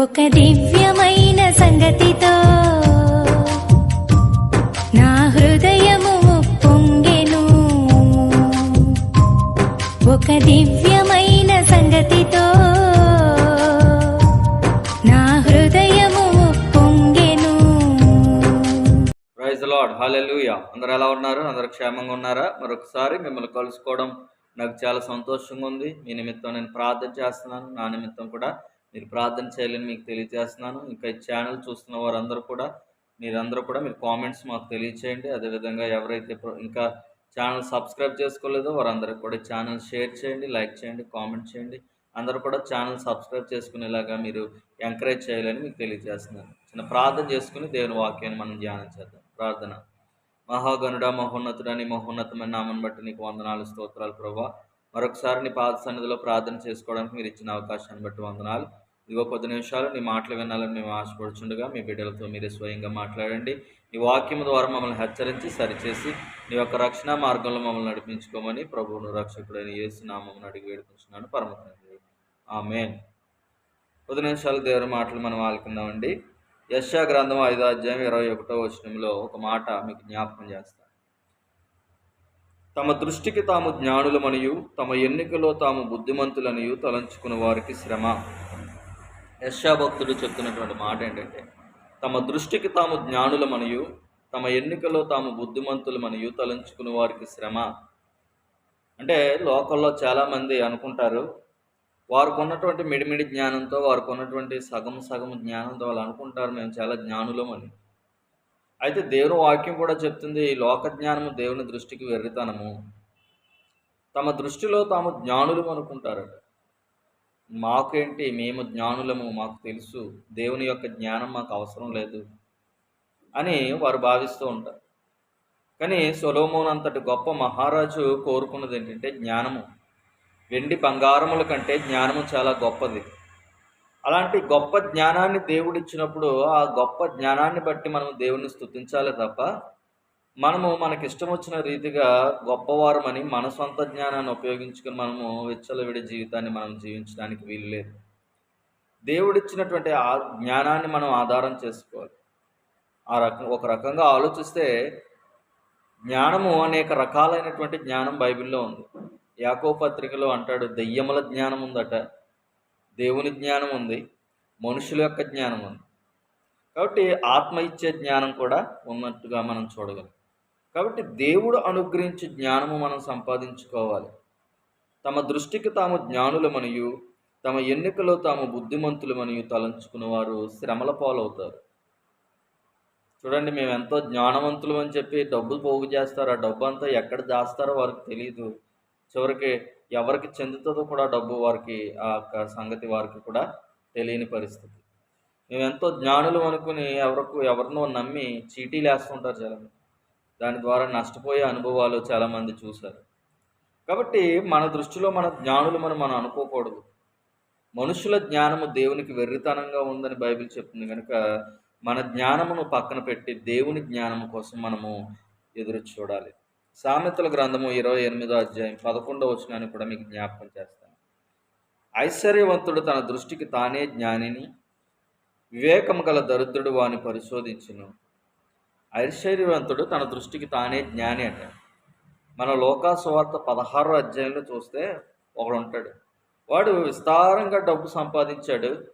ఒక దివ్యమైన సంగతితో నా హృదయము పొంగెను. ఒక దివ్యమైన సంగతితో నా హృదయము పొంగెను. ప్రైజ్ లాడ్ హాలెలూయా అందరు ఎలా ఉన్నారు? అందరు క్షేమంగా ఉన్నారా? మరొకసారి మిమ్మల్ని కలుసుకోవడం నాకు చాలా సంతోషంగా ఉంది. మీ నిమిత్తం నేను ప్రార్థన చేస్తున్నాను. నా నిమిత్తం కూడా మీరు ప్రార్థన చేయాలని మీకు తెలియజేస్తున్నాను. ఇంకా ఈ ఛానల్ చూస్తున్న వారందరూ కూడా మీరందరూ కూడా మీరు కామెంట్స్ మాకు తెలియచేయండి. అదేవిధంగా ఎవరైతే ఇంకా ఛానల్ సబ్స్క్రైబ్ చేసుకోలేదో వారందరూ కూడా ఛానల్ షేర్ చేయండి లైక్ చేయండి కామెంట్ చేయండి. అందరూ కూడా ఛానల్ సబ్స్క్రైబ్ చేసుకునేలాగా మీరు ఎంకరేజ్ చేయాలని మీకు తెలియజేస్తున్నాను. చిన్న ప్రార్థన చేసుకుని దేవుని వాక్యాన్ని మనం ధ్యానం చేద్దాం. ప్రార్థన. మహాగణుడ మహోన్నతుడని మహోన్నతమైన నామని బట్టి నీకు వందనాలు స్తోత్రాలు ప్రభా. మరొకసారి నీ పాద సన్నిధిలో ప్రార్థన చేసుకోవడానికి మీరు ఇచ్చిన అవకాశాన్ని బట్టి వందనాలు. ఇదిగో కొద్ది నిమిషాలు నీ మాటలు వినాలని మేము ఆశపడుచుండగా మీ బిడ్డలతో మీరే స్వయంగా మాట్లాడండి. నీ వాక్యం ద్వారా మమ్మల్ని హెచ్చరించి సరిచేసి నీ యొక్క రక్షణ మార్గంలో మమ్మల్ని నడిపించుకోమని ప్రభువును రక్షకుడైన యేసు అడిగి వేడుకుంటున్నాను పరమ తండ్రి. కొద్ది నిమిషాలు దేవుని మాటలు మనం ఆలుకుందామండి. యశా గ్రంథం ఐదో అధ్యాయం ఇరవై ఒకటో వచనంలో ఒక మాట మీకు జ్ఞాపకం చేస్తాను తమ దృష్టికి తాము జ్ఞానులమనియు తమ ఎన్నికలో తాము బుద్ధిమంతులనియు తలంచుకున్న వారికి శ్రమ. యశాభక్తుడు చెప్తున్నటువంటి మాట ఏంటంటే తమ దృష్టికి తాము జ్ఞానులమనియు తమ ఎన్నికలో తాము బుద్ధిమంతులమనియు తలంచుకున్న వారికి శ్రమ. అంటే లోకల్లో చాలామంది అనుకుంటారు వారికి ఉన్నటువంటి మిడిమిడి జ్ఞానంతో వారికి ఉన్నటువంటి సగం సగం జ్ఞానంతో వాళ్ళు అనుకుంటారు మేము చాలా జ్ఞానులమని. అయితే దేవుని వాక్యం కూడా చెప్తుంది ఈ లోక జ్ఞానము దేవుని దృష్టికి వెర్రితనము. తమ దృష్టిలో తాము జ్ఞానులు అనుకుంటారట మాకేంటి? మేము జ్ఞానులము మాకు తెలుసు. దేవుని యొక్క జ్ఞానం మాకు అవసరం లేదు అని వారు భావిస్తూ ఉంటారు. కానీ సొలోమోన్ అంతటి గొప్ప మహారాజు కోరుకున్నది ఏంటంటే జ్ఞానము. వెండి బంగారముల కంటే జ్ఞానము చాలా గొప్పది. అలాంటి గొప్ప జ్ఞానాన్ని దేవుడు ఇచ్చినప్పుడు ఆ గొప్ప జ్ఞానాన్ని బట్టి మనం దేవుణ్ణి స్తుతించాలి తప్ప మనము మనకి ఇష్టం వచ్చిన రీతిగా గొప్పవారమని మన సొంత జ్ఞానాన్ని ఉపయోగించుకుని మనము విచ్చలవిడి జీవితాన్ని మనం జీవించడానికి వీలు లేదు. దేవుడిచ్చినటువంటి ఆ జ్ఞానాన్ని మనం ఆధారం చేసుకోవాలి. ఆ రకం ఒక రకంగా ఆలోచిస్తే జ్ఞానము అనేక రకాలైనటువంటి జ్ఞానం బైబిల్లో ఉంది. యాకో పత్రికలో అంటాడు దెయ్యముల జ్ఞానం ఉందట దేవుని జ్ఞానం ఉంది మనుషుల యొక్క జ్ఞానం ఉంది కాబట్టి ఆత్మ ఇచ్చే జ్ఞానం కూడా ఉన్నట్టుగా మనం చూడగలం. కాబట్టి దేవుడు అనుగ్రహించి జ్ఞానము మనం సంపాదించుకోవాలి. తమ దృష్టికి తాము జ్ఞానులమనియు తమ ఎన్నికలో తాము బుద్ధిమంతులమనియు తలంచుకున్న వారు శ్రమల పాలవుతారు. చూడండి మేము ఎంతో జ్ఞానవంతులు అని చెప్పి డబ్బు పోగు చేస్తారు. ఆ డబ్బు అంతా ఎక్కడ దాస్తారో వారికి తెలియదు చివరికి ఎవరికి చెందుతుందో కూడా డబ్బు వారికి ఆ యొక్క సంగతి వారికి కూడా తెలియని పరిస్థితి. మేము ఎంతో జ్ఞానులు అనుకుని ఎవరికి ఎవరినో నమ్మి చీటీలు వేస్తుంటారు చాలామంది దాని ద్వారా నష్టపోయే అనుభవాలు చాలామంది చూశారు. కాబట్టి మన దృష్టిలో మన జ్ఞానులు మనం మనం అనుకోకూడదు. మనుషుల జ్ఞానము దేవునికి వెర్రితనంగా ఉందని బైబిల్ చెప్తుంది కనుక మన జ్ఞానమును పక్కన పెట్టి దేవుని జ్ఞానము కోసం మనము ఎదురు చూడాలి. సామెతల గ్రంథము ఇరవై ఎనిమిదో అధ్యాయం పదకొండవ వచనాన్ని కూడా మీకు జ్ఞాపకం చేస్తాను. ఐశ్వర్యవంతుడు తన దృష్టికి తానే జ్ఞానిని వివేకము గల దరిద్రుడు వాని పరిశోధించును. ఐశ్వర్యవంతుడు తన దృష్టికి తానే జ్ఞాని అంట. మన లోకాసువార్త పదహారో అధ్యాయంలో చూస్తే ఒకడు ఉంటాడు వాడు విస్తారంగా డబ్బు సంపాదించాడు.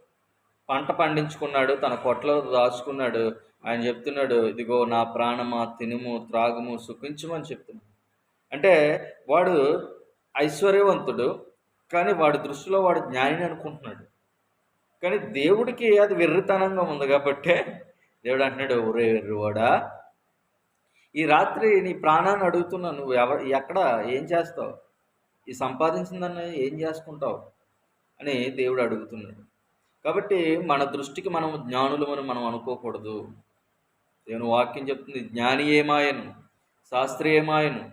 పంట పండించుకున్నాడు. తన కొట్లో దాచుకున్నాడు. ఆయన చెప్తున్నాడు ఇదిగో నా ప్రాణమా తినుము త్రాగుము సుఖించమని చెప్తున్నాడు. అంటే వాడు ఐశ్వర్యవంతుడు కానీ వాడి దృష్టిలో వాడు జ్ఞానిని అనుకుంటున్నాడు. కానీ దేవుడికి అది వెర్రితనంగా ఉంది కాబట్టే దేవుడు అంటున్నాడు ఒరే వెర్రివాడా ఈ రాత్రి నీ ప్రాణాన్ని అడుగుతున్నా నువ్వు ఎవ ఎక్కడ ఏం చేస్తావు? ఈ సంపాదించిందన్న ఏం చేసుకుంటావు? అని దేవుడు అడుగుతున్నాడు. కాబట్టి మన దృష్టికి మనం జ్ఞానులు అని మనం అనుకోకూడదు. దేవుని వాక్యం చెప్తుంది జ్ఞాని ఏమాయను శాస్త్రి ఏమాయను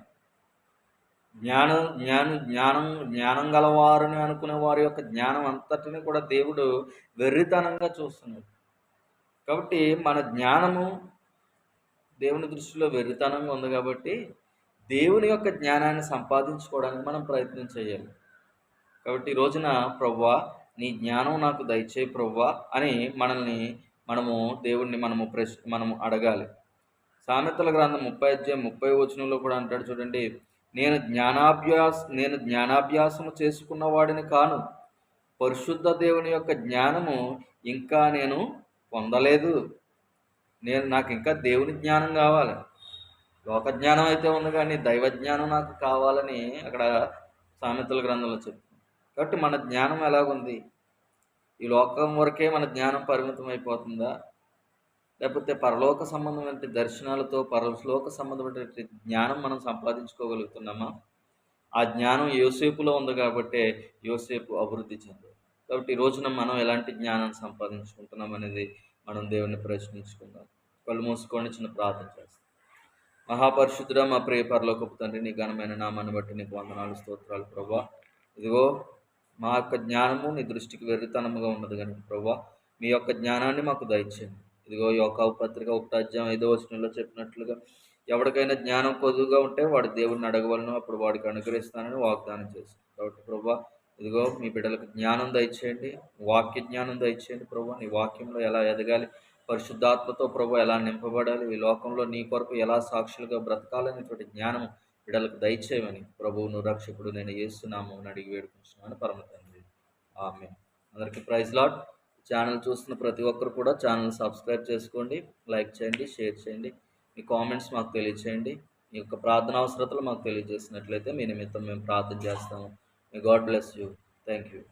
జ్ఞానం జ్ఞాన జ్ఞానం జ్ఞానం గలవారని అనుకునే వారి యొక్క జ్ఞానం అంతటిని కూడా దేవుడు వెర్రితనంగా చూస్తున్నాడు. కాబట్టి మన జ్ఞానము దేవుని దృష్టిలో వెర్రితనంగా ఉంది కాబట్టి దేవుని యొక్క జ్ఞానాన్ని సంపాదించుకోవడానికి మనం ప్రయత్నం చేయాలి. కాబట్టి ఈ రోజున ప్రవ్వా నీ జ్ఞానం నాకు దయచేయి ప్రవ్వా అని మనల్ని మనము దేవుణ్ణి మనము ప్రశ్న మనము అడగాలి. సామెతల గ్రంథం ముప్పై అధ్యాయం ముప్పై వచనంలో కూడా అంటాడు చూడండి నేను జ్ఞానాభ్యాస నేను జ్ఞానాభ్యాసము చేసుకున్న వాడిని కాను పరిశుద్ధ దేవుని యొక్క జ్ఞానము ఇంకా నేను పొందలేదు. నేను నాకు ఇంకా దేవుని జ్ఞానం కావాలి. లోక జ్ఞానం అయితే ఉంది కానీ దైవ జ్ఞానం నాకు కావాలని అక్కడ సామెతల గ్రంథంలో చెప్తుంది కాబట్టి మన జ్ఞానం ఎలాగుంది? ఈ లోకం వరకే మన జ్ఞానం పరిమితం అయిపోతుందా లేకపోతే పరలోక సంబంధమైన దర్శనాలతో పరలోక సంబంధమైనటువంటి జ్ఞానం మనం సంపాదించుకోగలుగుతున్నామా? ఆ జ్ఞానం యోసేపులో ఉంది కాబట్టి యోసేపు అభివృద్ధి చెందాడు. కాబట్టి ఈ రోజున మనం ఎలాంటి జ్ఞానాన్ని సంపాదించుకుంటున్నాం అనేది మనం దేవుణ్ణి ప్రశ్నించుకుందాం. కళ్ళు మూసుకొని చిన్న ప్రార్థన చేస్తాం. మహాపరిశుద్ధుడ మా ప్రియ పరలోకపు తండ్రి నీ ఘనమైన నామాన్ని బట్టి నీకు వందనాలు స్తోత్రాలు ప్రభా. ఇదిగో మా యొక్క జ్ఞానము నీ దృష్టికి వెర్రితనముగా ఉన్నది కనుక ప్రభా. మీ యొక్క జ్ఞానాన్ని మాకు దయచేయండి. ఇదిగో యొక్క పత్రిక ఒకటి ఐదో వచనంలో చెప్పినట్లుగా ఎవరికైనా జ్ఞానం కొద్దుగా ఉంటే వాడు దేవుడిని అడగవలను అప్పుడు వాడికి అనుగ్రహిస్తానని వాగ్దానం చేశాను కాబట్టి ప్రభా ఇదిగో మీ బిడ్డలకు జ్ఞానం దయచేయండి వాక్య జ్ఞానం దయచేయండి ప్రభు. నీ వాక్యంలో ఎలా ఎదగాలి పరిశుద్ధాత్మతో ప్రభు ఎలా నింపబడాలి ఈ లోకంలో నీ కొరకు ఎలా సాక్షులుగా బ్రతకాలనేటువంటి జ్ఞానం బిడ్డలకు దయచేయమని ప్రభువును రక్షకుడు నేను చేస్తున్నాము అని అడిగి వేడుకుంటున్నాను పరమ తండ్రి. ఆమె అందరికీ ప్రైజ్ లాట్ ఛానల్ చూస్తున్న ప్రతి ఒక్కరు కూడా ఛానల్ సబ్స్క్రైబ్ చేసుకోండి లైక్ చేయండి షేర్ చేయండి మీ కామెంట్స్ మాకు తెలియచేయండి మీ యొక్క ప్రార్థన అవసరతలు మాకు తెలియజేసినట్లయితే మీ నిమిత్తం మేము ప్రార్థన చేస్తాము. May God bless you. Thank you.